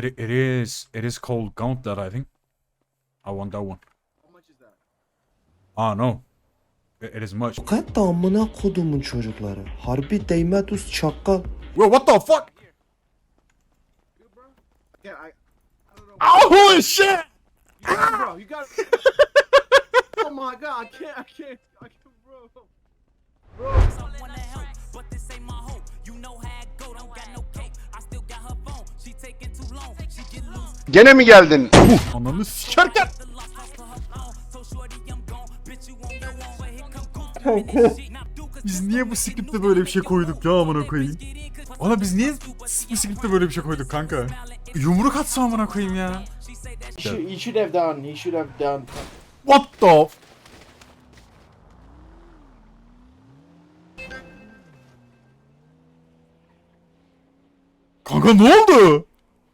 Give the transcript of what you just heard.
It, it is it is called Gauntlet, I think. I want that one. How much is that? Ah no. It, it is much. Fakat da amına kodumun çocukları. Harbi değme düz çakal. Whoa, what the fuck? Bro? Yeah, I. I don't know. Oh holy shit! Yeah, bro, you got. oh my god, I can't, I can't, I can't, bro. Here come Gucci. Now do cause Biz niye bu script'te böyle bir şey koyduk ya amına koyayım? Ana biz niye bu script'te böyle bir şey koyduk kanka? Yumruk atsa amına koyayım ya. Should, he should have done. He should have done. What the? f- Kanka ne oldu?